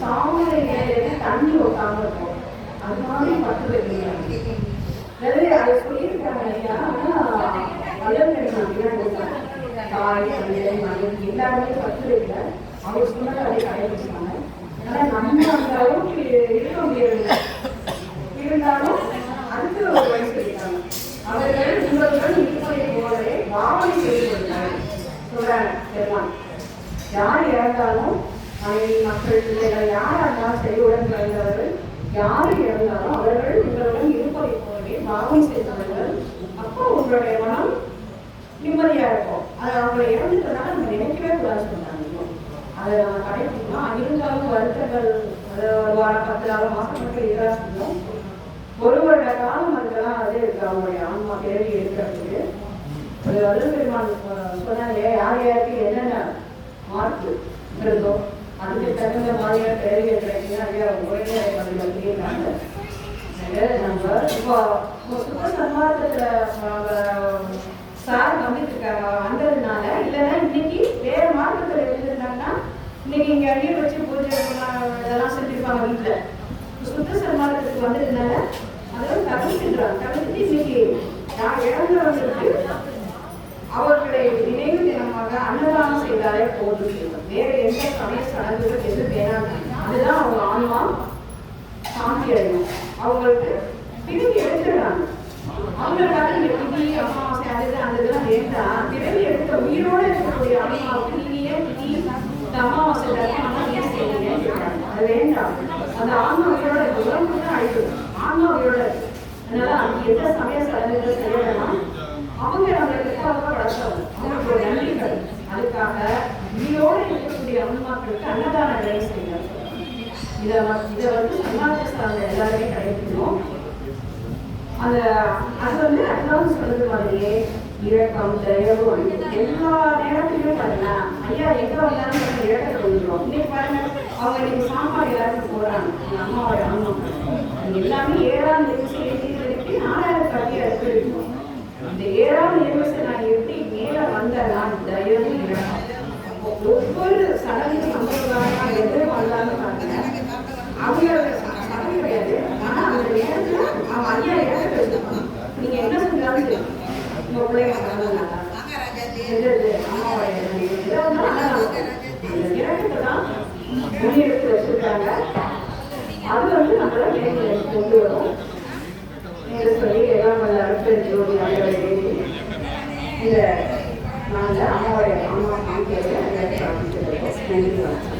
தாமரை இலையில தண்ணி ஒட்டாம இருக்கும். அது மாதிரி பட்டு வைக்கிறாங்க நிறைய அதை சொல்லியிருக்காங்க ஐயா ஆனா இளநெல் தாய் தந்தை மகன் எல்லாருமே பத்து வைக்கல அவர் சொன்னதை அதை கடைபிடிச்சாங்க ஆனா நம்ம அந்த அளவுக்கு இருக்க இருந்தாலும் அதுக்கு ஒரு வயசு இருக்காங்க அவர்கள் உங்களுடன் இருப்பதை போலவே பாவனை செய்து கொள்கிறார்கள் சொல்றாங்க எல்லாம். யார் இறந்தாலும் மனைவி மக்கள் பிள்ளைகள் யாரா இருந்தாலும் செய்யுடன் பிறந்தவர்கள் யார் இறந்தாலும் அவர்கள் உங்களுடன் இருப்பதை போலவே பாவம் செய்தவர்கள் அப்போ உங்களுடைய மனம் நிம்மதியா இருக்கும். அது அவங்களை இறந்துட்டனால நம்ம நினைக்கவே கூடாது சொன்னாங்க. அதை நம்ம கடைபிடிக்கலாம் இருந்தாலும் வருத்தங்கள் அது ஒரு வாரம் பத்து நாள் மாசம் மட்டும் இதெல்லாம் சொன்னோம். ஒரு வருட காலம் அதுக்கெல்லாம் அது இருக்கு. அவங்களுடைய ஆன்மா தேடி எடுக்கிறதுக்கு. ஒரு வல்லல் பெருமான் சொன்னாங்க யார் யாருக்கு என்னென்ன மார்க்கு? இருந்தோம் அதுக்கு தகுந்த மாதிரியான கேள்விகள் கிடைக்குது ஐயா உரையை பதில் நம்ம இப்போ சுத்த சன்மார்க்கத்தில் சார் கவனிச்சிருக்காங்க வந்ததுனால இல்லைன்னா இன்னைக்கு வேற மார்க்கத்தில் இருந்திருந்தாங்கன்னா இன்னைக்கு இங்கே அடியை வச்சு பூஜை இதெல்லாம் செஞ்சிருப்பாங்க வீட்டில் சுத்த சன்மார்க்கத்துக்கு வந்ததுனால அதெல்லாம் தவிர்க்கின்றாங்க. தவிர்த்து இன்னைக்கு நான் இறந்தவங்களுக்கு அவர்களை நினைவு தினமாக அன்னதானம் செய்தாலே போதும். வேற எந்த சமய சடங்குகள் எதுவும் வேணாம். அதுதான் அவங்க ஆன்மா சாந்தி அடையும். அவங்களுக்கு திரும்பி எடுத்துடுறாங்க. அவங்களுக்காக நீங்க திதி அமாவாசை அது அந்த இதெல்லாம் வேண்டாம். திரும்பி எடுத்த உயிரோட இருக்கக்கூடிய ஆன்மாவுக்கு நீங்க ஏன் திதி இந்த அமாவாசை தர்மம் ஏன் செய்யறீங்கன்னு அது வேண்டாம். அந்த ஆன்மா உயிரோட உடம்பு தான் அழிக்கும் ஆன்மா உயிரோட அதனால அந்த எந்த சமய சடங்குகள் செய்யலாம். அவங்க நம்மளுக்காக வளர்த்தவங்க அவங்களுக்கு ஒரு நன்றிகள் அதுக்காக உயிரோடு இருக்கக்கூடிய அம்மாக்களுக்கு அன்னதான வேலை செய்யலாம் இதை இதை வந்து சமாஜ எல்லாருமே கிடைக்கணும் அந்த அது வந்து அட்வான்ஸ் சொல்றது மாதிரியே இரக்கம் தயவு எல்லா நேரத்திலுமே பாருங்க ஐயா எங்க வந்தாலும் நம்ம இரக்கத்தை வந்துடும் இன்னைக்கு பாருங்க அவங்க இன்னைக்கு சாப்பாடு எல்லாருக்கும் போறாங்க எங்க அம்மாவோட அம்மா. எல்லாமே ஏழாம் நிமிஷம் எழுதிட்டு நாலாயிரம் கல்வியா இருக்கும் இந்த ஏழாம் நிமிஷம் நான் எப்படி மேல வந்தேன் நான் தயவு அவங்களோட சடங்கு கிடையாது ஆனா அந்த நேரத்துல அவன் ஐயா இறக்க வச்சிருப்பான் நீங்க என்ன செஞ்சாலும் சரி. உங்க பிள்ளைங்க வச்சிருக்காங்க. அது வந்து நம்மள கொண்டு வரும். என்று சொல்லி எல்லாம் வல்ல அருட்பெரும் ஜோதி இந்த நாங்கள் அம்மாவுடைய அம்மா காமிக்கிறது பிரார்த்திச்சிருக்கோம் நன்றி வணக்கம்.